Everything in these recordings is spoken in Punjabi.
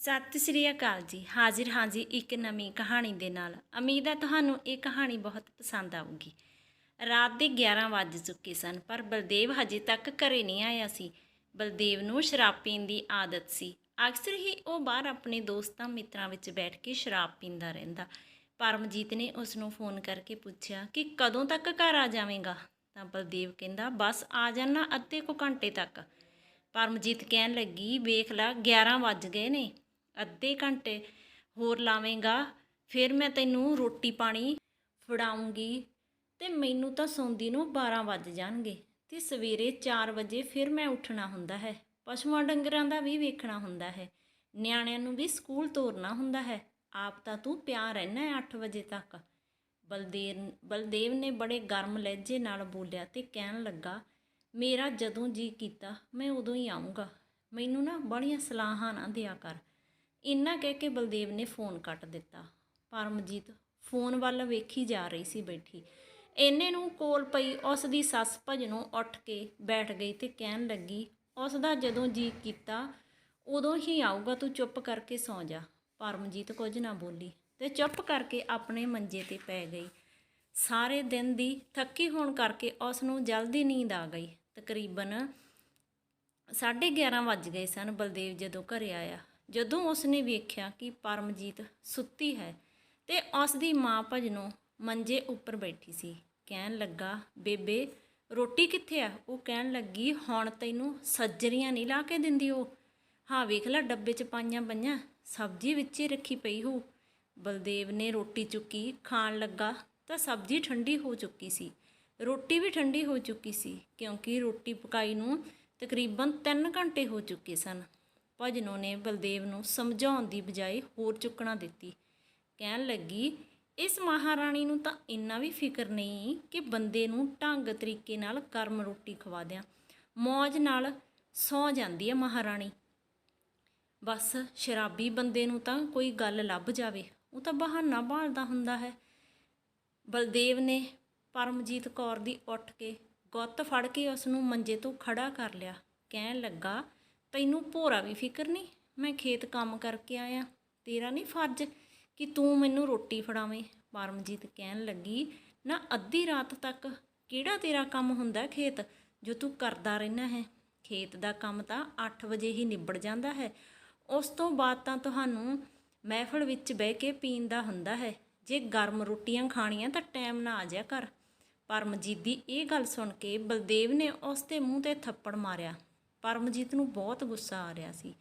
ਸਤਿ ਸ੍ਰੀ ਅਕਾਲ ਜੀ। ਹਾਜ਼ਰ ਹਾਂ ਜੀ ਇੱਕ ਨਵੀਂ ਕਹਾਣੀ ਦੇ ਨਾਲ। ਉਮੀਦ ਹੈ ਤੁਹਾਨੂੰ ਇਹ ਕਹਾਣੀ ਬਹੁਤ ਪਸੰਦ ਆਊਗੀ। ਰਾਤ ਦੇ 11 ਵੱਜ ਚੁੱਕੇ ਸਨ, ਪਰ ਬਲਦੇਵ ਹਜੇ ਤੱਕ ਘਰੇ ਨਹੀਂ ਆਇਆ ਸੀ। ਬਲਦੇਵ ਨੂੰ ਸ਼ਰਾਬ ਪੀਣ ਦੀ ਆਦਤ ਸੀ। ਅਕਸਰ ਹੀ ਉਹ ਬਾਹਰ ਆਪਣੇ ਦੋਸਤਾਂ ਮਿੱਤਰਾਂ ਵਿੱਚ ਬੈਠ ਕੇ ਸ਼ਰਾਬ ਪੀਂਦਾ ਰਹਿੰਦਾ। ਪਰਮਜੀਤ ਨੇ ਉਸ ਨੂੰ ਫੋਨ ਕਰਕੇ ਪੁੱਛਿਆ ਕਿ ਕਦੋਂ ਤੱਕ ਘਰ ਆ ਜਾਵੇਂਗਾ? ਤਾਂ ਬਲਦੇਵ ਕਹਿੰਦਾ, ਬਸ ਆ ਜਾਣਾ ਅੱਧੇ ਕੁ ਘੰਟੇ ਤੱਕ। ਪਰਮਜੀਤ ਕਹਿਣ ਲੱਗੀ, ਵੇਖ ਲੈ 11 ਵੱਜ ਗਏ ਨੇ। ਅੱਧੇ ਘੰਟੇ ਹੋਰ ਲਾਵੇਂਗਾ, ਫਿਰ ਮੈਂ ਤੈਨੂੰ ਰੋਟੀ ਪਾਣੀ ਫੜਾਉਂਗੀ ਤੇ ਮੈਨੂੰ ਤਾਂ ਸੌਂਦੀ ਨੂੰ 12 ਵੱਜ ਜਾਣਗੇ ਤੇ ਸਵੇਰੇ 4 ਵਜੇ ਫਿਰ ਮੈਂ ਉੱਠਣਾ ਹੁੰਦਾ ਹੈ। ਪਸ਼ੂਆਂ ਡੰਗਰਾਂ ਦਾ ਵੀ ਵੇਖਣਾ ਹੁੰਦਾ ਹੈ। ਨਿਆਣਿਆਂ ਨੂੰ ਵੀ ਸਕੂਲ ਤੋਰਨਾ ਹੁੰਦਾ ਹੈ। ਆਪ ਤਾਂ ਤੂੰ ਪਿਆ ਰਹਿਣਾ ਹੈ 8 ਵਜੇ ਤੱਕ। ਬਲਦੇਵ ਬਲਦੇਵ ਨੇ ਬੜੇ ਗਰਮ ਲਹਿਜੇ ਨਾਲ ਬੋਲਿਆ ਤੇ ਕਹਿਣ ਲੱਗਾ, ਮੇਰਾ ਜਦੋਂ ਜੀ ਕੀਤਾ, ਮੈਂ ਉਦੋਂ ਹੀ ਆਉਂਗਾ ਮੈਨੂੰ ਨਾ ਬੜੀਆਂ ਸਲਾਹਾਂ ਨਾ ਦਿਆ ਕਰ। ਇੰਨਾ ਕਹਿ ਕੇ ਬਲਦੇਵ ਨੇ ਫੋਨ ਕੱਟ ਦਿੱਤਾ। ਪਰਮਜੀਤ ਫੋਨ ਵੱਲ ਵੇਖੀ ਜਾ ਰਹੀ ਸੀ ਬੈਠੀ। ਇੰਨੇ ਨੂੰ ਕੋਲ ਪਈ ਉਸ ਦੀ ਸੱਸ ਭਜਨੋਂ ਉੱਠ ਕੇ ਬੈਠ ਗਈ ਤੇ ਕਹਿਣ ਲੱਗੀ, ਉਸ ਦਾ ਜਦੋਂ ਜੀ ਕੀਤਾ, ਉਦੋਂ ਹੀ ਆਊਗਾ ਤੂੰ ਚੁੱਪ ਕਰਕੇ ਸੌਂ ਜਾ। ਪਰਮਜੀਤ ਕੁਝ ਨਾ ਬੋਲੀ ਤੇ ਚੁੱਪ ਕਰਕੇ ਆਪਣੇ ਮੰਜੇ ਤੇ ਪੈ ਗਈ। ਸਾਰੇ ਦਿਨ ਦੀ ਥੱਕੀ ਹੋਣ ਕਰਕੇ ਉਸ ਨੂੰ ਜਲਦੀ ਨੀਂਦ ਆ ਗਈ। ਤਕਰੀਬਨ 11:30 ਵੱਜ ਗਏ ਸਨ ਬਲਦੇਵ ਜਦੋਂ ਘਰੇ ਆਇਆ। ਜਦੋਂ ਉਸਨੇ ਵੇਖਿਆ ਕਿ ਪਰਮਜੀਤ ਸੁੱਤੀ ਹੈ ਤੇ ਉਸ ਦੀ ਮਾਂ ਭਜਨੋਂ ਮੰਜੇ ਉੱਪਰ ਬੈਠੀ ਸੀ, ਕਹਿਣ ਲੱਗਾ, ਬੇਬੇ, ਰੋਟੀ ਕਿੱਥੇ ਆ? ਉਹ ਕਹਿਣ ਲੱਗੀ, ਹੁਣ ਤੈਨੂੰ ਸੱਜਰੀਆਂ ਨਹੀਂ ਲਾ ਕੇ ਦਿੰਦੀ ਉਹ ਹਾਂ, ਵੇਖ ਲੈ, ਡੱਬੇ 'ਚ ਪਾਈਆਂ ਪਈਆਂ, ਸਬਜ਼ੀ ਵਿੱਚ ਹੀ ਰੱਖੀ ਪਈ ਹੋ। ਬਲਦੇਵ ਨੇ ਰੋਟੀ ਚੁੱਕੀ, ਖਾਣ ਲੱਗਾ ਤਾਂ ਸਬਜ਼ੀ ਠੰਡੀ ਹੋ ਚੁੱਕੀ ਸੀ। ਰੋਟੀ ਵੀ ਠੰਡੀ ਹੋ ਚੁੱਕੀ ਸੀ, ਕਿਉਂਕਿ ਰੋਟੀ ਪਕਾਈ ਨੂੰ ਤਕਰੀਬਨ 3 ਘੰਟੇ ਹੋ ਚੁੱਕੇ ਸਨ। ਭਜਨੋਂ ਨੇ ਬਲਦੇਵ ਨੂੰ ਸਮਝਾਉਣ ਦੀ ਬਜਾਏ ਹੋਰ ਚੁੱਕਣਾ ਦਿੱਤੀ। ਕਹਿਣ ਲੱਗੀ, ਇਸ ਮਹਾਰਾਣੀ ਨੂੰ ਤਾਂ ਇੰਨਾ ਵੀ ਫਿਕਰ ਨਹੀਂ ਕਿ ਬੰਦੇ ਨੂੰ ਢੰਗ ਤਰੀਕੇ ਨਾਲ ਕਰਮ ਰੋਟੀ ਖਵਾ ਦਿਆਂ। ਮੌਜ ਨਾਲ ਸੌ ਜਾਂਦੀ ਹੈ ਮਹਾਰਾਣੀ। ਬਸ ਸ਼ਰਾਬੀ ਬੰਦੇ ਨੂੰ ਤਾਂ ਕੋਈ ਗੱਲ ਲੱਭ ਜਾਵੇ। ਉਹ ਤਾਂ ਬਹਾਨਾ ਭਾਲਦਾ ਹੁੰਦਾ ਹੈ। ਬਲਦੇਵ ਨੇ ਪਰਮਜੀਤ ਕੌਰ ਦੀ ਉੱਠ ਕੇ ਗੁੱਤ ਫੜ ਕੇ ਉਸ ਨੂੰ ਮੰਜੇ ਤੋਂ ਖੜਾ ਕਰ ਲਿਆ। ਕਹਿਣ ਲੱਗਾ ਤੈਨੂੰ ਭੋਰਾ ਵੀ ਫਿਕਰ ਨਹੀਂ, ਮੈਂ ਖੇਤ ਕੰਮ ਕਰਕੇ ਆਇਆ। ਤੇਰਾ ਨਹੀਂ ਫਰਜ਼ ਕਿ ਤੂੰ ਮੈਨੂੰ ਰੋਟੀ ਫੜਾਵੇਂ। ਪਰਮਜੀਤ ਕਹਿਣ ਲੱਗੀ, ਨਾ, ਅੱਧੀ ਰਾਤ ਤੱਕ ਕਿਹੜਾ ਤੇਰਾ ਕੰਮ ਹੁੰਦਾ ਖੇਤ, ਜੋ ਤੂੰ ਕਰਦਾ ਰਹਿਣਾ ਹੈ? ਖੇਤ ਦਾ ਕੰਮ ਤਾਂ 8 ਵਜੇ ਹੀ ਨਿਬੜ ਜਾਂਦਾ ਹੈ। ਉਸ ਤੋਂ ਬਾਅਦ ਤਾਂ ਤੁਹਾਨੂੰ ਮਹਿਫਲ ਵਿੱਚ ਬਹਿ ਕੇ ਪੀਣ ਦਾ ਹੁੰਦਾ ਹੈ। ਜੇ ਗਰਮ ਰੋਟੀਆਂ ਖਾਣੀਆਂ ਤਾਂ ਟਾਈਮ ਨਾ ਆ ਜਾ ਕਰ। ਪਰਮਜੀਤ ਦੀ ਇਹ ਗੱਲ ਸੁਣ ਕੇ ਬਲਦੇਵ ਨੇ ਉਸ ਦੇ ਮੂੰਹ ਤੇ ਥੱਪੜ ਮਾਰਿਆ। ਪਰਮਜੀਤ ਨੂੰ ਬਹੁਤ ਗੁੱਸਾ ਆ ਰਿਹਾ ਸੀ।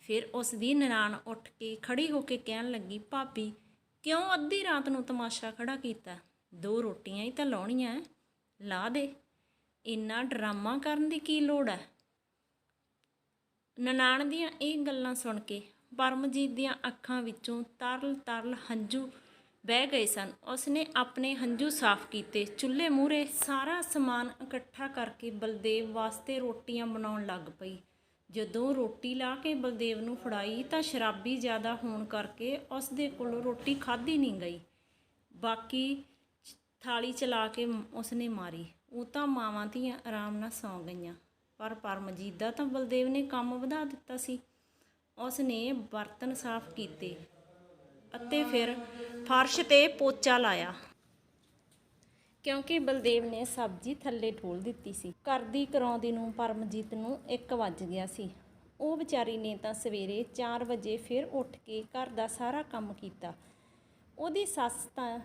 ਫਿਰ ਉਸ ਦੀ ਨਨਾਣ ਉੱਠ ਕੇ ਖੜੀ ਹੋ ਕੇ ਕਹਿਣ ਲੱਗੀ, ਭਾਬੀ, ਕਿਉਂ ਅੱਧੀ ਰਾਤ ਨੂੰ ਤਮਾਸ਼ਾ ਖੜਾ ਕੀਤਾ? ਦੋ ਰੋਟੀਆਂ ਹੀ ਤਾਂ ਲਾਉਣੀਆਂ ਲਾ ਦੇ। ਇੰਨਾ ਡਰਾਮਾ ਕਰਨ ਦੀ ਕੀ ਲੋੜ ਹੈ ਨਨਾਣ ਦੀਆਂ ਇਹ ਗੱਲਾਂ ਸੁਣ ਕੇ ਪਰਮਜੀਤ ਦੀਆਂ ਅੱਖਾਂ ਵਿੱਚੋਂ ਤਰਲ ਤਰਲ ਹੰਝੂ ਬਹਿ ਗਏ ਸਨ। ਉਸਨੇ ਆਪਣੇ ਹੰਝੂ ਸਾਫ਼ ਕੀਤੇ। ਚੁੱਲ੍ਹੇ ਮੂਹਰੇ ਸਾਰਾ ਸਮਾਨ ਇਕੱਠਾ ਕਰਕੇ ਬਲਦੇਵ ਵਾਸਤੇ ਰੋਟੀਆਂ ਬਣਾਉਣ ਲੱਗ ਪਈ। ਜਦੋਂ ਰੋਟੀ ਲਾ ਕੇ ਬਲਦੇਵ ਨੂੰ ਫੜਾਈ ਤਾਂ ਸ਼ਰਾਬੀ ਜ਼ਿਆਦਾ ਹੋਣ ਕਰਕੇ ਉਸ ਦੇ ਕੋਲੋਂ ਰੋਟੀ ਖਾਧੀ ਨਹੀਂ ਗਈ। ਬਾਕੀ ਥਾਲੀ ਚਲਾ ਕੇ ਉਸਨੇ ਮਾਰੀ। ਉਹ ਤਾਂ ਮਾਵਾਂ ਧੀਆਂ ਆਰਾਮ ਨਾਲ ਸੌਂ ਗਈਆਂ। ਪਰ ਪਰਮਜੀਤ ਦਾ ਤਾਂ ਬਲਦੇਵ ਨੇ ਕੰਮ ਵਧਾ ਦਿੱਤਾ ਸੀ। ਉਸਨੇ ਬਰਤਨ ਸਾਫ਼ ਕੀਤੇ। ਅਤੇ ਫਿਰ ਫਰਸ਼ ਤੇ ਪੋਚਾ ਲਾਇਆ। ਕਿਉਂਕਿ ਬਲਦੇਵ ਨੇ ਸਬਜ਼ੀ ਥੱਲੇ ਢੋਲ ਦਿੱਤੀ ਸੀ। ਕਰਦੀ ਕਰਾਉਂਦੀ ਨੂੰ ਪਰਮਜੀਤ ਨੂੰ 1 ਵੱਜ ਗਿਆ ਸੀ। ਉਹ ਵਿਚਾਰੀ ਨੇ ਤਾਂ ਸਵੇਰੇ 4 ਵਜੇ ਫਿਰ ਉੱਠ ਕੇ ਘਰ ਦਾ ਸਾਰਾ ਕੰਮ ਕੀਤਾ। ਉਹਦੀ ਸੱਸ ਤਾਂ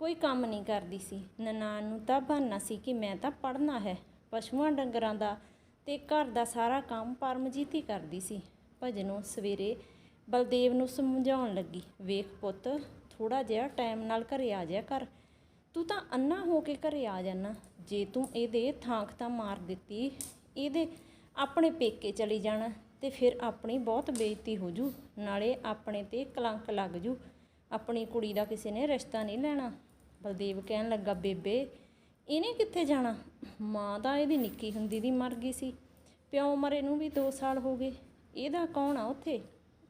ਕੋਈ ਕੰਮ ਨਹੀਂ ਕਰਦੀ ਸੀ। ਨਨਾਣ ਨੂੰ ਤਾਂ ਬਹਾਨਾ ਸੀ ਕਿ ਮੈਂ ਤਾਂ ਪੜ੍ਹਨਾ ਹੈ। ਪਸ਼ੂਆਂ ਡੰਗਰਾਂ ਦਾ ਤੇ ਘਰ ਦਾ ਸਾਰਾ ਕੰਮ ਪਰਮਜੀਤ ਹੀ ਕਰਦੀ ਸੀ। ਭਜਨੋਂ ਸਵੇਰੇ ਬਲਦੇਵ ਨੂੰ ਸਮਝਾਉਣ ਲੱਗੀ, ਵੇਖ ਪੁੱਤ ਥੋੜਾ ਜਿਹਾ ਟਾਈਮ ਨਾਲ ਘਰੇ ਆ ਜਾਇਆ ਕਰ। ਤੂੰ ਤਾਂ ਅੰਨਾ ਹੋ ਕੇ ਘਰੇ ਆ ਜਾਣਾ ਜੇ ਤੂੰ ਇਹਦੇ ਥਾਂਕ ਤਾਂ ਮਾਰ ਦਿੱਤੀ, ਇਹਦੇ ਆਪਣੇ ਪੇਕੇ ਚਲੀ ਜਾਣਾ ਤੇ ਫਿਰ ਆਪਣੀ ਬਹੁਤ ਬੇਇੱਜ਼ਤੀ ਹੋ ਜੂ। ਨਾਲੇ ਆਪਣੇ ਤੇ ਕਲੰਕ ਲੱਗ ਜੂ। ਆਪਣੀ ਕੁੜੀ ਦਾ ਕਿਸੇ ਨੇ ਰਿਸ਼ਤਾ ਨਹੀਂ ਲੈਣਾ। ਬਲਦੇਵ ਕਹਿਣ ਲੱਗਾ, ਬੇਬੇ, ਇਹਨੇ ਕਿੱਥੇ ਜਾਣਾ? ਮਾਂ ਤਾਂ ਇਹਦੀ ਨਿੱਕੀ ਹੁੰਦੀ ਦੀ ਮਰ ਗਈ ਸੀ। ਪਿਓ ਮਰੇ ਨੂੰ ਵੀ 2 ਸਾਲ ਹੋ ਗਏ। ਇਹਦਾ ਕੌਣ ਆ ਉੱਥੇ?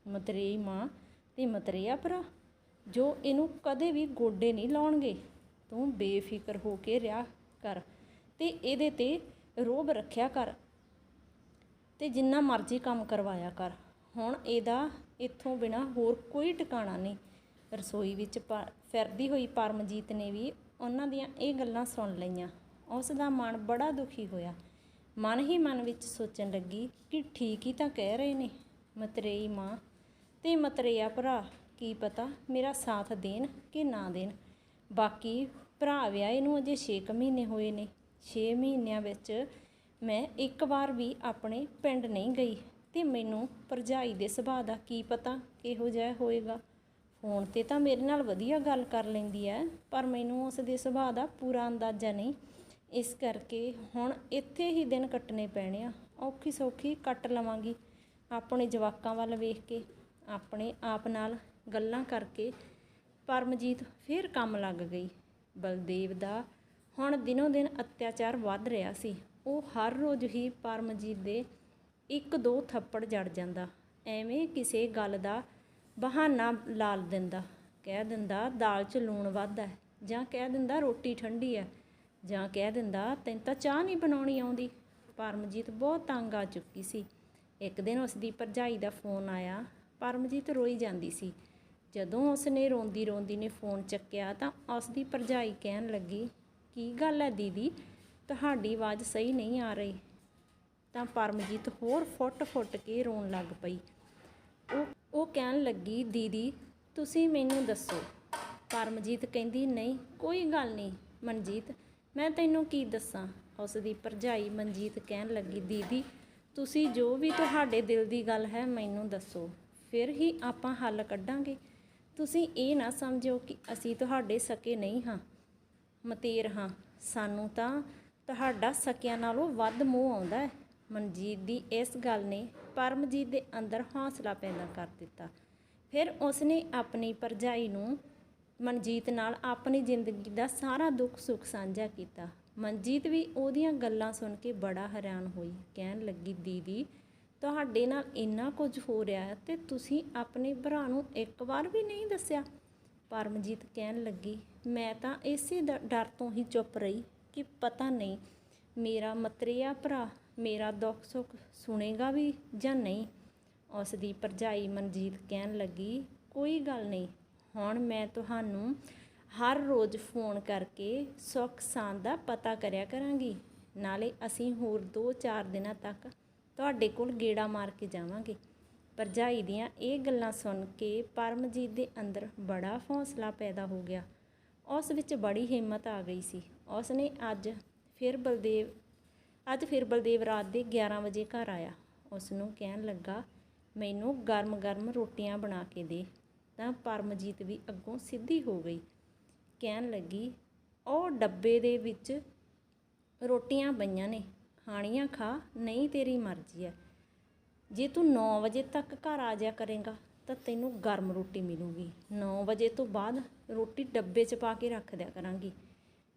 ਮਤਰੇਈ ਮਾਂ ਤੇ ਮਤਰੇਆ ਭਰਾ, ਜੋ ਇਹਨੂੰ ਕਦੇ ਵੀ ਗੋਡੇ ਨਹੀਂ ਲਾਉਣਗੇ। ਤੂੰ ਬੇਫਿਕਰ ਹੋ ਕੇ ਰਿਹਾ ਕਰ ਤੇ ਇਹਦੇ ਤੇ ਰੋਬ ਰੱਖਿਆ ਕਰ ਤੇ ਜਿੰਨਾ ਮਰਜ਼ੀ ਕੰਮ ਕਰਵਾਇਆ ਕਰ। ਹੁਣ ਇਹਦਾ ਇੱਥੋਂ ਬਿਨਾ ਹੋਰ ਕੋਈ ਟਿਕਾਣਾ ਨਹੀਂ। ਰਸੋਈ ਵਿੱਚ ਪ- ਫਿਰਦੀ ਹੋਈ ਪਰਮਜੀਤ ਨੇ ਵੀ ਉਹਨਾਂ ਦੀਆਂ ਇਹ ਗੱਲਾਂ ਸੁਣ ਲਈਆਂ। ਉਸ ਦਾ ਮਨ ਬੜਾ ਦੁਖੀ ਹੋਇਆ। ਮਨ ਹੀ ਮਨ ਵਿੱਚ ਸੋਚਣ ਲੱਗੀ ਕਿ ਠੀਕ ਹੀ ਤਾਂ ਕਹਿ ਰਹੇ ਨੇ। ਮਤਰੇਈ ਮਾਂ ਤੇ ਮਤਰੇਆ ਭਰਾ, ਕੀ ਪਤਾ ਮੇਰਾ ਸਾਥ ਦੇਣ ਕਿ ਨਾ ਦੇਣ। ਬਾਕੀ ਭਰਾ ਵਿਆਹੇ ਨੂੰ ਅਜੇ 6 ਮਹੀਨੇ ਹੋਏ ਨੇ। 6 ਮਹੀਨਿਆਂ ਵਿੱਚ ਮੈਂ ਇੱਕ ਵਾਰ ਵੀ ਆਪਣੇ ਪਿੰਡ ਨਹੀਂ ਗਈ ਤੇ ਮੈਨੂੰ ਭਰਜਾਈ ਦੇ ਸੁਭਾਅ ਦਾ ਕੀ ਪਤਾ, ਕਿਹੋ ਜਿਹਾ ਹੋਏਗਾ। ਫੋਨ ਤੇ ਤਾਂ ਮੇਰੇ ਨਾਲ ਵਧੀਆ ਗੱਲ ਕਰ ਲੈਂਦੀ ਹੈ ਪਰ ਮੈਨੂੰ ਉਸ ਦੇ ਸੁਭਾਅ ਦਾ ਪੂਰਾ ਅੰਦਾਜ਼ਾ ਨਹੀਂ। ਇਸ ਕਰਕੇ ਹੁਣ ਇੱਥੇ ਹੀ ਦਿਨ ਕੱਟਣੇ ਪੈਣੇ ਆ। ਔਖੀ ਸੌਖੀ ਕੱਟ ਲਵਾਂਗੀ ਆਪਣੇ ਜਵਾਕਾਂ ਵੱਲ ਵੇਖ ਕੇ। ਆਪਣੇ ਆਪ ਨਾਲ ਗੱਲਾਂ ਕਰਕੇ ਪਰਮਜੀਤ ਫਿਰ ਕੰਮ ਲੱਗ ਗਈ। ਬਲਦੇਵ ਦਾ ਹੁਣ ਦਿਨੋ ਦਿਨ ਅਤਿਆਚਾਰ ਵੱਧ ਰਿਹਾ ਸੀ। ਉਹ ਹਰ ਰੋਜ਼ ਹੀ ਪਰਮਜੀਤ ਦੇ ਇੱਕ ਦੋ ਥੱਪੜ ਜੜ ਜਾਂਦਾ। ਐਵੇਂ ਕਿਸੇ ਗੱਲ ਦਾ ਬਹਾਨਾ ਲਾਲ ਦਿੰਦਾ, ਕਹਿ ਦਿੰਦਾ, ਦਾਲ 'ਚ ਲੂਣ ਵੱਧ ਹੈ, ਜਾਂ ਕਹਿ ਦਿੰਦਾ ਰੋਟੀ ਠੰਡੀ ਹੈ, ਜਾਂ ਕਹਿ ਦਿੰਦਾ ਤੈਨੂੰ ਤਾਂ ਚਾਹ ਨਹੀਂ ਬਣਾਉਣੀ ਆਉਂਦੀ। ਪਰਮਜੀਤ ਬਹੁਤ ਤੰਗ ਆ ਚੁੱਕੀ ਸੀ। ਇੱਕ ਦਿਨ ਉਸ ਦੀ ਭਰਜਾਈ ਦਾ ਫੋਨ ਆਇਆ। ਪਰਮਜੀਤ ਰੋਈ ਜਾਂਦੀ ਸੀ। ਜਦੋਂ ਉਸਨੇ ਰੋਂਦੀ ਰੋਂਦੀ ਨੇ ਫੋਨ ਚੱਕਿਆ ਤਾਂ ਉਸ ਦੀ ਭਰਜਾਈ ਕਹਿਣ ਲੱਗੀ, ਕੀ ਗੱਲ ਹੈ ਦੀਦੀ? ਤੁਹਾਡੀ ਆਵਾਜ਼ ਸਹੀ ਨਹੀਂ ਆ ਰਹੀ। ਤਾਂ ਪਰਮਜੀਤ ਹੋਰ ਫੁੱਟ-ਫੁੱਟ ਕੇ ਰੋਣ ਲੱਗ ਪਈ। ਉਹ ਉਹ ਕਹਿਣ ਲੱਗੀ, ਦੀਦੀ, ਤੁਸੀਂ ਮੈਨੂੰ ਦੱਸੋ। ਪਰਮਜੀਤ ਕਹਿੰਦੀ, ਨਹੀਂ, ਕੋਈ ਗੱਲ ਨਹੀਂ, ਮਨਜੀਤ, ਮੈਂ ਤੈਨੂੰ ਕੀ ਦੱਸਾਂ? ਉਸ ਦੀ ਭਰਜਾਈ ਮਨਜੀਤ ਕਹਿਣ ਲੱਗੀ, ਦੀਦੀ, ਤੁਸੀਂ ਜੋ ਵੀ ਤੁਹਾਡੇ ਦਿਲ ਦੀ ਗੱਲ ਹੈ, ਮੈਨੂੰ ਦੱਸੋ। ਫਿਰ ਹੀ ਆਪਾਂ ਹੱਲ ਕੱਢਾਂਗੇ। ਤੁਸੀਂ ਇਹ ਨਾ ਸਮਝੋ ਕਿ ਅਸੀਂ ਤੁਹਾਡੇ ਸਕੇ ਨਹੀਂ ਹਾਂ। ਮਤੇਰ ਹਾਂ। ਸਾਨੂੰ ਤਾਂ ਤੁਹਾਡਾ ਸਕਿਆਂ ਨਾਲੋਂ ਵੱਧ ਮੋਹ ਆਉਂਦਾ ਹੈ। ਮਨਜੀਤ ਦੀ ਇਸ ਗੱਲ ਨੇ ਪਰਮਜੀਤ ਦੇ ਅੰਦਰ ਹੌਸਲਾ ਪੈਦਾ ਕਰ ਦਿੱਤਾ। ਫਿਰ ਉਸਨੇ ਆਪਣੀ ਭਰਜਾਈ ਨੂੰ ਮਨਜੀਤ ਨਾਲ ਆਪਣੀ ਜ਼ਿੰਦਗੀ ਦਾ ਸਾਰਾ ਦੁੱਖ ਸੁੱਖ ਸਾਂਝਾ ਕੀਤਾ। ਮਨਜੀਤ ਵੀ ਉਹਦੀਆਂ ਗੱਲਾਂ ਸੁਣ ਕੇ ਬੜਾ ਹੈਰਾਨ ਹੋਈ। ਕਹਿਣ ਲੱਗੀ, ਦੀਦੀ ਤੁਹਾਡੇ ਨਾਲ ਇੰਨਾ ਕੁਝ ਹੋ ਰਿਹਾ ਹੈ ਤੇ ਤੁਸੀਂ ਆਪਣੇ ਭਰਾ ਨੂੰ ਇੱਕ ਵਾਰ ਵੀ ਨਹੀਂ ਦੱਸਿਆ। ਪਰਮਜੀਤ ਕਹਿਣ ਲੱਗੀ, ਮੈਂ ਤਾਂ ਇਸੇ ਡ- ਡਰ ਤੋਂ ਹੀ ਚੁੱਪ ਰਹੀ ਕਿ ਪਤਾ ਨਹੀਂ ਮੇਰਾ ਮਤਰੇਆ ਭਰਾ ਮੇਰਾ ਦੁੱਖ ਸੁੱਖ ਸੁਣੇਗਾ ਵੀ ਜਾਂ ਨਹੀਂ। ਉਸ ਦੀ ਭਰਜਾਈ ਮਨਜੀਤ ਕਹਿਣ ਲੱਗੀ, ਕੋਈ ਗੱਲ ਨਹੀਂ, ਹੁਣ ਮੈਂ ਤੁਹਾਨੂੰ ਹਰ ਰੋਜ਼ ਫੋਨ ਕਰਕੇ ਸੁੱਖ ਸਾਂਦ ਦਾ ਪਤਾ ਕਰਿਆ ਕਰਾਂਗੀ। ਨਾਲੇ ਅਸੀਂ ਹੋਰ 2-4 ਦਿਨਾਂ ਤੱਕ ਤੁਹਾਡੇ ਕੋਲ ਗੇੜਾ ਮਾਰ ਕੇ ਜਾਵਾਂਗੇ। ਭਰਜਾਈ ਦੀਆਂ ਇਹ ਗੱਲਾਂ ਸੁਣ ਕੇ ਪਰਮਜੀਤ ਦੇ ਅੰਦਰ ਬੜਾ ਹੌਸਲਾ ਪੈਦਾ ਹੋ ਗਿਆ। ਉਸ ਵਿੱਚ ਬੜੀ ਹਿੰਮਤ ਆ ਗਈ ਸੀ। ਉਸ ਨੇ ਅੱਜ ਫਿਰ ਬਲਦੇਵ, ਅੱਜ ਫਿਰ ਬਲਦੇਵ ਰਾਤ ਦੇ 11 ਵਜੇ ਘਰ ਆਇਆ। ਉਸ ਨੂੰ ਕਹਿਣ ਲੱਗਾ, ਮੈਨੂੰ ਗਰਮ-ਗਰਮ ਰੋਟੀਆਂ ਬਣਾ ਕੇ ਦੇ। ਤਾਂ ਪਰਮਜੀਤ ਵੀ ਅੱਗੋਂ ਸਿੱਧੀ ਹੋ ਗਈ। ਕਹਿਣ ਲੱਗੀ, ਉਹ ਡੱਬੇ ਦੇ ਵਿੱਚ ਰੋਟੀਆਂ ਪਈਆਂ ਨੇ। ਖਾਣੀਆਂ ਖਾ, ਨਹੀਂ ਤੇਰੀ ਮਰਜ਼ੀ ਹੈ ਜੇ ਤੂੰ 9 ਵਜੇ ਤੱਕ ਘਰ ਆ ਜਾਇਆ ਕਰੇਗਾ, ਤਾਂ ਤੈਨੂੰ ਗਰਮ ਰੋਟੀ ਮਿਲੂਗੀ। 9 ਵਜੇ ਤੋਂ ਬਾਅਦ ਰੋਟੀ ਡੱਬੇ 'ਚ ਪਾ ਕੇ ਰੱਖ ਦਿਆ ਕਰਾਂਗੀ।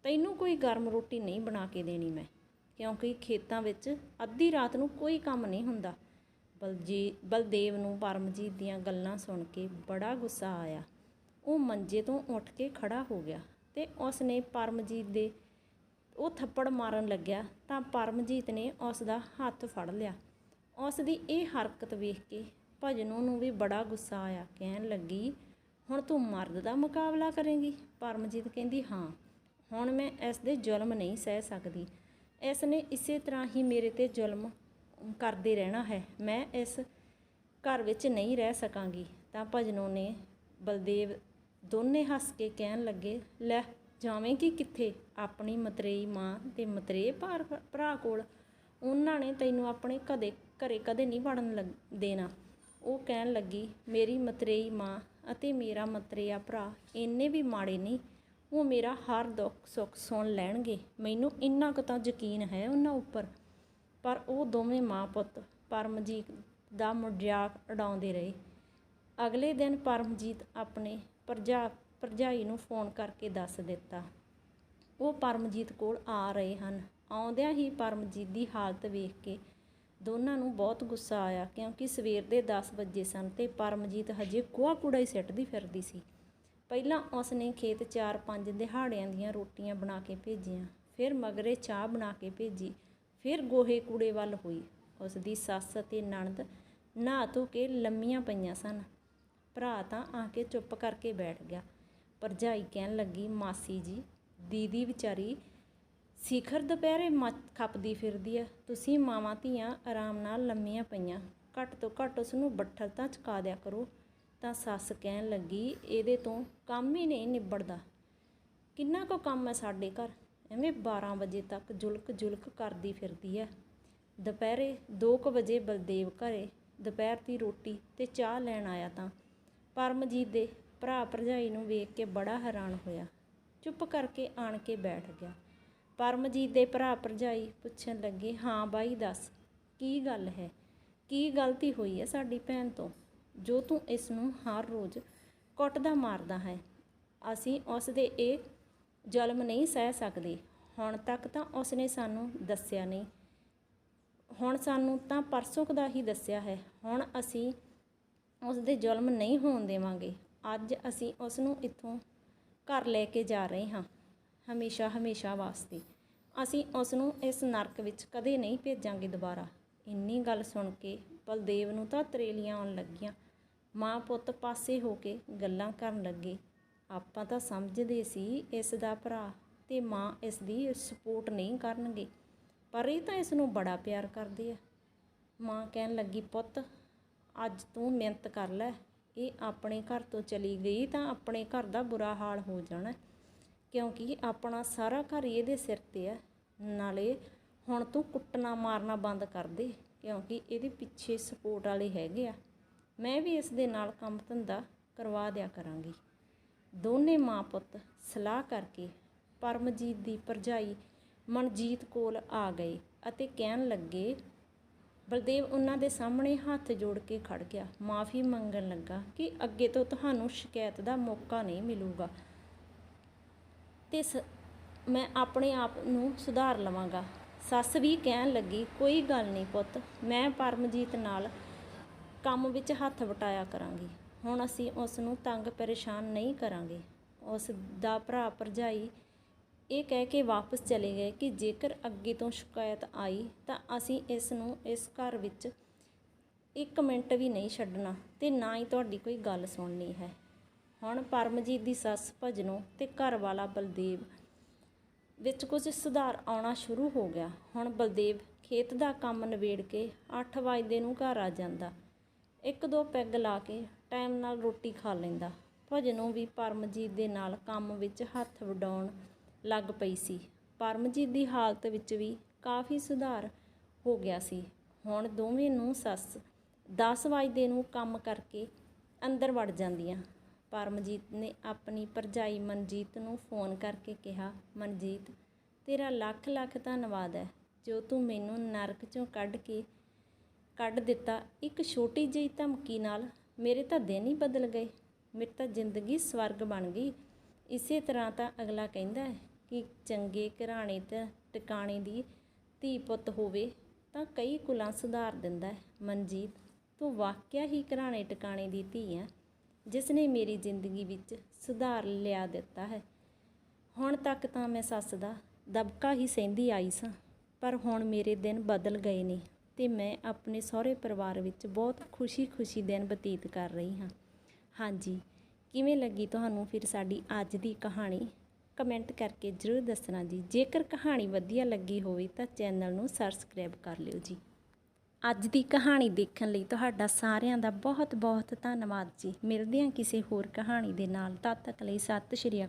ਤੈਨੂੰ ਕੋਈ ਗਰਮ ਰੋਟੀ ਨਹੀਂ ਬਣਾ ਕੇ ਦੇਣੀ ਮੈਂ, ਕਿਉਂਕਿ ਖੇਤਾਂ ਵਿੱਚ ਅੱਧੀ ਰਾਤ ਨੂੰ ਕੋਈ ਕੰਮ ਨਹੀਂ ਹੁੰਦਾ। ਬਲਜੀ ਬਲਦੇਵ ਨੂੰ ਪਰਮਜੀਤ ਦੀਆਂ ਗੱਲਾਂ ਸੁਣ ਕੇ ਬੜਾ ਗੁੱਸਾ ਆਇਆ। ਉਹ ਮੰਜੇ ਤੋਂ ਉੱਠ ਕੇ ਖੜਾ ਹੋ ਗਿਆ ਤੇ ਉਸ ਨੇ ਪਰਮਜੀਤ ਦੇ ਉਹ ਥੱਪੜ ਮਾਰਨ ਲੱਗਿਆ ਤਾਂ ਪਰਮਜੀਤ ਨੇ ਉਸ ਦਾ ਹੱਥ ਫੜ ਲਿਆ। ਉਸ ਦੀ ਇਹ ਹਰਕਤ ਵੇਖ ਕੇ ਭਜਨੋਂ ਨੂੰ ਵੀ ਬੜਾ ਗੁੱਸਾ ਆਇਆ, ਕਹਿਣ ਲੱਗੀ, ਹੁਣ ਤੂੰ ਮਰਦ ਦਾ ਮੁਕਾਬਲਾ ਕਰੇਂਗੀ? ਪਰਮਜੀਤ ਕਹਿੰਦੀ, ਹਾਂ, ਹੁਣ ਮੈਂ ਇਸ ਦੇ ਜ਼ੁਲਮ ਨਹੀਂ ਸਹਿ ਸਕਦੀ। ਇਸ ਨੇ ਇਸੇ ਤਰ੍ਹਾਂ ਹੀ ਮੇਰੇ ਤੇ ਜ਼ੁਲਮ ਕਰਦੇ ਰਹਿਣਾ ਹੈ। ਮੈਂ ਇਸ ਘਰ ਵਿੱਚ ਨਹੀਂ ਰਹਿ ਸਕਾਂਗੀ। ਤਾਂ ਭਜਨੋਂ ਨੇ ਬਲਦੇਵ ਦੋਨੇ ਹੱਸ ਕੇ ਕਹਿਣ ਲੱਗੇ, ਲੈ ਜਾਵੇਂਗੀ ਕਿੱਥੇ? ਆਪਣੀ ਮਤਰੇਈ ਮਾਂ ਤੇ ਮਤਰੇ ਭਾਰ, ਭਰਾ ਕੋਲ। ਉਹਨਾਂ ਨੇ ਤੈਨੂੰ ਆਪਣੇ ਕਦੇ, ਘਰੇ ਕਦੇ ਨਹੀਂ ਵੜਨ ਲੱਗ- ਦੇਣਾ। ਉਹ ਕਹਿਣ ਲੱਗੀ, ਮੇਰੀ ਮਤਰੇਈ ਮਾਂ ਅਤੇ ਮੇਰਾ ਮਤਰੇਆ ਭਰਾ ਇੰਨੇ ਵੀ ਮਾੜੇ ਨਹੀਂ। ਉਹ ਮੇਰਾ ਹਰ ਦੁੱਖ ਸੁੱਖ ਸੁਣ ਲੈਣਗੇ। ਮੈਨੂੰ ਇੰਨਾ ਕੁ ਤਾਂ ਯਕੀਨ ਹੈ ਉਹਨਾਂ ਉੱਪਰ। ਪਰ ਉਹ ਦੋਵੇਂ ਮਾਂ ਪੁੱਤ ਪਰਮਜੀਤ ਦਾ ਮਜ਼ਾਕ ਉਡਾਉਂਦੇ ਰਹੇ। ਅਗਲੇ ਦਿਨ ਪਰਮਜੀਤ ਆਪਣੇ ਭਰਜਾ ਭਰਜਾਈ ਨੂੰ ਫੋਨ ਕਰਕੇ ਦੱਸ ਦਿੱਤਾ। ਉਹ ਪਰਮਜੀਤ ਕੋਲ ਆ ਰਹੇ ਹਨ। ਆਉਂਦਿਆਂ ਹੀ ਪਰਮਜੀਤ ਦੀ ਹਾਲਤ ਵੇਖ ਕੇ ਦੋਨਾਂ ਨੂੰ ਬਹੁਤ ਗੁੱਸਾ ਆਇਆ ਕਿਉਂਕਿ ਸਵੇਰ ਦੇ 10 ਵਜੇ ਸਨ ਤੇ ਪਰਮਜੀਤ ਹਜੇ ਗੋਹਾ ਕੂੜਾ ਹੀ ਸਿੱਟਦੀ ਫਿਰਦੀ ਸੀ। ਪਹਿਲਾਂ ਉਸ ਨੇ ਖੇਤ 4-5 ਦਿਹਾੜਿਆਂ ਦੀਆਂ ਰੋਟੀਆਂ ਬਣਾ ਕੇ ਭੇਜੀਆਂ, ਫਿਰ ਮਗਰੇ ਚਾਹ ਬਣਾ ਕੇ ਭੇਜੀ, ਫਿਰ ਗੋਹੇ ਕੂੜੇ ਵੱਲ ਹੋਈ। ਉਸ ਦੀ ਸੱਸ ਅਤੇ ਨਣਦ ਨਹਾ ਧੋ ਕੇ ਲੰਮੀਆਂ ਪਈਆਂ ਸਨ। ਭਰਾ ਤਾਂ ਆ ਕੇ ਚੁੱਪ ਕਰਕੇ ਬੈਠ ਗਿਆ। ਭਰਜਾਈ ਕਹਿਣ ਲੱਗੀ, ਮਾਸੀ ਜੀ, ਦੀਦੀ ਵਿਚਾਰੀ ਸਿਖਰ ਦੁਪਹਿਰੇ ਮੱਚ ਖੱਪਦੀ ਫਿਰਦੀ ਆ। ਤੁਸੀਂ ਮਾਵਾਂ ਧੀਆਂ ਆਰਾਮ ਨਾਲ ਲੰਮੀਆਂ ਪਈਆਂ, ਘੱਟ ਤੋਂ ਘੱਟ ਉਸ ਨੂੰ ਬੱਠਲ ਤਾਂ ਚਕਾ ਦਿਆ ਕਰੋ। ਤਾਂ ਸੱਸ ਕਹਿਣ ਲੱਗੀ, ਇਹਦੇ ਤੋਂ ਕੰਮ ਹੀ ਨਹੀਂ ਨਿਬੜਦਾ। ਕਿੰਨਾ ਕੁ ਕੰਮ ਹੈ ਸਾਡੇ ਘਰ? ਐਵੇਂ 12 ਵਜੇ ਤੱਕ ਜੁਲਕ ਜੁਲਕ ਕਰਦੀ ਫਿਰਦੀ ਹੈ ਦੁਪਹਿਰੇ 2 ਕੁ ਵਜੇ ਬਲਦੇਵ ਘਰੇ, ਦੁਪਹਿਰ ਦੀ ਰੋਟੀ ਤੇ ਚਾਹ ਲੈਣ ਆਇਆ ਤਾਂ। ਪਰਮਜੀਤ ਦੇ ਭਰਾ ਭਰਜਾਈ ਨੂੰ ਵੇਖ ਕੇ ਬੜਾ ਹੈਰਾਨ ਹੋਇਆ। ਚੁੱਪ ਕਰਕੇ ਆਣ ਕੇ ਬੈਠ ਗਿਆ। ਪਰਮਜੀਤ ਦੇ ਭਰਾ ਭਰਜਾਈ ਪੁੱਛਣ ਲੱਗੇ, ਹਾਂ ਬਾਈ, ਦੱਸ, ਕੀ ਗੱਲ ਹੈ? ਕੀ ਗਲਤੀ ਹੋਈ ਹੈ ਸਾਡੀ ਭੈਣ ਤੋਂ? ਜੋ ਤੂੰ ਇਸ ਨੂੰ ਹਰ ਰੋਜ਼ ਕੁੱਟਦਾ ਮਾਰਦਾ ਹੈ, ਅਸੀਂ ਉਸ ਦੇ ਇਹ ਜ਼ੁਲਮ ਨਹੀਂ ਸਹਿ ਸਕਦੇ। ਹੁਣ ਤੱਕ ਤਾਂ ਉਸ ਨੇ ਸਾਨੂੰ ਦੱਸਿਆ ਨਹੀਂ। ਹੁਣ ਸਾਨੂੰ ਤਾਂ ਪਰਸੋਂ ਦਾ ਹੀ ਦੱਸਿਆ ਹੈ। ਹੁਣ ਅਸੀਂ ਉਸ ਦੇ ਜ਼ੁਲਮ ਨਹੀਂ ਹੋਣ ਦੇਵਾਂਗੇ। ਅੱਜ ਅਸੀਂ ਉਸ ਨੂੰ ਇੱਥੋਂ ਘਰ ਲੈ ਕੇ ਜਾ ਰਹੇ ਹਾਂ, ਹਮੇਸ਼ਾ ਹਮੇਸ਼ਾ ਵਾਸਤੇ। ਅਸੀਂ ਉਸ ਨੂੰ ਇਸ ਨਰਕ ਵਿੱਚ ਕਦੇ ਨਹੀਂ ਭੇਜਾਂਗੇ ਦੁਬਾਰਾ। ਇੰਨੀ ਗੱਲ ਸੁਣ ਕੇ ਬਲਦੇਵ ਨੂੰ ਤਾਂ ਤਰੇਲੀਆਂ ਆਉਣ ਲੱਗੀਆਂ। ਮਾਂ ਪੁੱਤ ਪਾਸੇ ਹੋ ਕੇ ਗੱਲਾਂ ਕਰਨ ਲੱਗੇ। ਆਪਾਂ ਤਾਂ ਸਮਝਦੇ ਸੀ ਇਸ ਦਾ ਭਰਾ ਤੇ ਮਾਂ ਇਸ ਦੀ ਸਪੋਰਟ ਨਹੀਂ ਕਰਨਗੇ, ਪਰ ਇਹ ਤਾਂ ਇਸ ਨੂੰ ਬੜਾ ਪਿਆਰ ਕਰਦੇ ਆ। ਮਾਂ ਕਹਿਣ ਲੱਗੀ, ਪੁੱਤ, ਅੱਜ ਤੂੰ ਮਿਹਨਤ ਕਰ ਲੈ। ਇਹ ਆਪਣੇ ਘਰ ਤੋਂ ਚਲੀ ਗਈ ਤਾਂ ਆਪਣੇ ਘਰ ਦਾ ਬੁਰਾ ਹਾਲ ਹੋ ਜਾਣਾ ਕਿਉਂਕਿ ਆਪਣਾ ਸਾਰਾ ਘਰ ਹੀ ਇਹਦੇ ਸਿਰ ਤੇ ਆ ਨਾਲੇ ਹੁਣ ਤੂੰ ਕੁੱਟਣਾ, ਮਾਰਨਾ ਬੰਦ ਕਰ ਦੇ, ਕਿਉਂਕਿ ਇਹਦੇ ਪਿੱਛੇ ਸਪੋਰਟ ਵਾਲੇ ਹੈਗੇ ਆ। ਮੈਂ ਵੀ ਇਸ ਦੇ ਨਾਲ ਕੰਮ ਧੰਦਾ ਕਰਵਾ ਦਿਆ ਕਰਾਂਗੀ। ਦੋਨੇ ਮਾਂ ਪੁੱਤ ਸਲਾਹ ਕਰਕੇ ਪਰਮਜੀਤ ਦੀ ਭਰਜਾਈ ਮਨਜੀਤ ਕੋਲ ਆ ਗਏ ਅਤੇ ਕਹਿਣ ਲੱਗੇ ਬਲਦੇਵ ਉਹਨਾਂ ਦੇ ਸਾਹਮਣੇ ਹੱਥ ਜੋੜ ਕੇ ਖੜ ਗਿਆ। ਮਾਫੀ ਮੰਗਣ ਲੱਗਾ ਕਿ ਅੱਗੇ ਤੋਂ ਤੁਹਾਨੂੰ ਸ਼ਿਕਾਇਤ ਦਾ ਮੌਕਾ ਨਹੀਂ ਮਿਲੂਗਾ। ਤੇ ਸ- ਮੈਂ ਆਪਣੇ ਆਪ ਨੂੰ ਸੁਧਾਰ ਲਵਾਂਗਾ। ਸੱਸ ਵੀ ਕਹਿਣ ਲੱਗੀ, ਕੋਈ ਗੱਲ ਨਹੀਂ ਪੁੱਤ, ਮੈਂ ਪਰਮਜੀਤ ਨਾਲ ਕੰਮ ਵਿੱਚ ਹੱਥ ਵਟਾਇਆ ਕਰਾਂਗੀ। ਹੁਣ ਅਸੀਂ ਉਸ ਨੂੰ ਤੰਗ ਪਰੇਸ਼ਾਨ ਨਹੀਂ ਕਰਾਂਗੇ। ਉਸ ਦਾ ਭਰਾ ਭਰਜਾਈ ਇਹ ਕਹਿ ਕੇ ਵਾਪਸ ਚਲੇ ਗਏ ਕਿ ਜੇਕਰ ਅੱਗੇ ਤੋਂ ਸ਼ਿਕਾਇਤ ਆਈ ਤਾਂ ਅਸੀਂ ਇਸ ਨੂੰ ਇਸ ਘਰ ਵਿੱਚ ਇੱਕ ਮਿੰਟ ਵੀ ਨਹੀਂ ਛੱਡਣਾ ਤੇ ਨਾ ਹੀ ਤੁਹਾਡੀ ਕੋਈ ਗੱਲ ਸੁਣਨੀ ਹੈ। ਹੁਣ ਪਰਮਜੀਤ ਦੀ ਸੱਸ ਭਜਨੋਂ ਤੇ ਘਰ ਵਾਲਾ ਬਲਦੇਵ ਵਿੱਚ ਕੁਝ ਸੁਧਾਰ ਆਉਣਾ ਸ਼ੁਰੂ ਹੋ ਗਿਆ। ਹੁਣ ਬਲਦੇਵ ਖੇਤ ਦਾ ਕੰਮ ਨਿਬੇੜ ਕੇ 8 ਵਜੇ ਨੂੰ ਘਰ ਆ ਜਾਂਦਾ। ਇੱਕ ਦੋ ਪੈਗ ਲਾ ਕੇ ਟਾਈਮ ਨਾਲ ਰੋਟੀ ਖਾ ਲੈਂਦਾ। ਭਜਨੋਂ ਵੀ ਪਰਮਜੀਤ ਦੇ ਨਾਲ ਕੰਮ ਵਿੱਚ ਹੱਥ ਵਡਾਉਣ ਲੱਗ ਪਈ ਸੀ। ਪਰਮਜੀਤ ਦੀ ਹਾਲਤ ਵਿੱਚ ਵੀ ਕਾਫੀ ਸੁਧਾਰ ਹੋ ਗਿਆ ਸੀ। ਹੁਣ ਦੋਵੇਂ ਨੂੰ ਸੱਸ 10 ਵਜੇ ਨੂੰ ਕੰਮ ਕਰਕੇ ਅੰਦਰ ਵੜ ਜਾਂਦੀਆਂ। ਪਰਮਜੀਤ ਨੇ ਆਪਣੀ ਭਰਜਾਈ ਮਨਜੀਤ ਨੂੰ ਫੋਨ ਕਰਕੇ ਕਿਹਾ, ਮਨਜੀਤ, ਤੇਰਾ ਲੱਖ ਲੱਖ ਧੰਨਵਾਦ ਹੈ, ਜੋ ਤੂੰ ਮੈਨੂੰ ਨਰਕ ਚੋਂ ਕੱਢ ਕੇ ਕੱਢ ਦਿੱਤਾ। ਇੱਕ ਛੋਟੀ ਜਿਹੀ ਧਮਕੀ ਨਾਲ ਮੇਰੇ ਤਾਂ ਦਿਨ ਹੀ ਬਦਲ ਗਏ। ਮੇਰੀ ਤਾਂ ਜ਼ਿੰਦਗੀ ਸਵਰਗ ਬਣ ਗਈ। ਇਸੇ ਤਰ੍ਹਾਂ ਤਾਂ ਅਗਲਾ ਕਹਿੰਦਾ ਹੈ ਕਿ ਚੰਗੇ ਘਰਾਣੇ ਤੇ ਟਿਕਾਣੇ ਦੀ ਧੀ ਪੁੱਤ ਹੋਵੇ ਤਾਂ ਕਈ ਕੁਲਾਂ ਸੁਧਾਰ ਦਿੰਦਾ ਹੈ। ਮਨਜੀਤ, ਤੂੰ ਵਾਕਿਆ ਹੀ ਘਰਾਣੇ ਟਿਕਾਣੇ ਦੀ ਧੀ ਹੈ ਜਿਸ ਨੇ ਮੇਰੀ ਜ਼ਿੰਦਗੀ ਵਿੱਚ ਸੁਧਾਰ ਲਿਆ ਦਿੱਤਾ ਹੈ। ਹੁਣ ਤੱਕ ਤਾਂ ਮੈਂ ਸੱਸ ਦਾ ਦਬਕਾ ਹੀ ਸਹਿੰਦੀ ਆਈ ਸਾਂ, ਪਰ ਹੁਣ ਮੇਰੇ ਦਿਨ ਬਦਲ ਗਏ ਨੇ ਤੇ ਮੈਂ ਆਪਣੇ ਸਹੁਰੇ ਪਰਿਵਾਰ ਵਿੱਚ ਬਹੁਤ ਖੁਸ਼ੀ-ਖੁਸ਼ੀ ਦਿਨ ਬਤੀਤ ਕਰ ਰਹੀ ਹਾਂ। ਹਾਂਜੀ, ਕਿਵੇਂ ਲੱਗੀ ਤੁਹਾਨੂੰ ਫਿਰ ਸਾਡੀ ਅੱਜ ਦੀ ਕਹਾਣੀ? ਕਮੈਂਟ ਕਰਕੇ ਜ਼ਰੂਰ ਦੱਸਣਾ ਜੀ। ਜੇਕਰ ਕਹਾਣੀ ਵਧੀਆ ਲੱਗੀ ਹੋਵੇ ਤਾਂ ਚੈਨਲ ਨੂੰ ਸਬਸਕ੍ਰਾਈਬ ਕਰ ਲਿਓ ਜੀ। ਅੱਜ ਦੀ ਕਹਾਣੀ ਦੇਖਣ ਲਈ ਤੁਹਾਡਾ ਸਾਰਿਆਂ ਦਾ ਬਹੁਤ ਬਹੁਤ ਧੰਨਵਾਦ ਜੀ। ਮਿਲਦੇ ਹਾਂ ਕਿਸੇ ਹੋਰ ਕਹਾਣੀ ਦੇ ਨਾਲ। ਤਦ ਤੱਕ ਲਈ ਸਤਿ ਸ਼੍ਰੀ ਅਕਾਲ।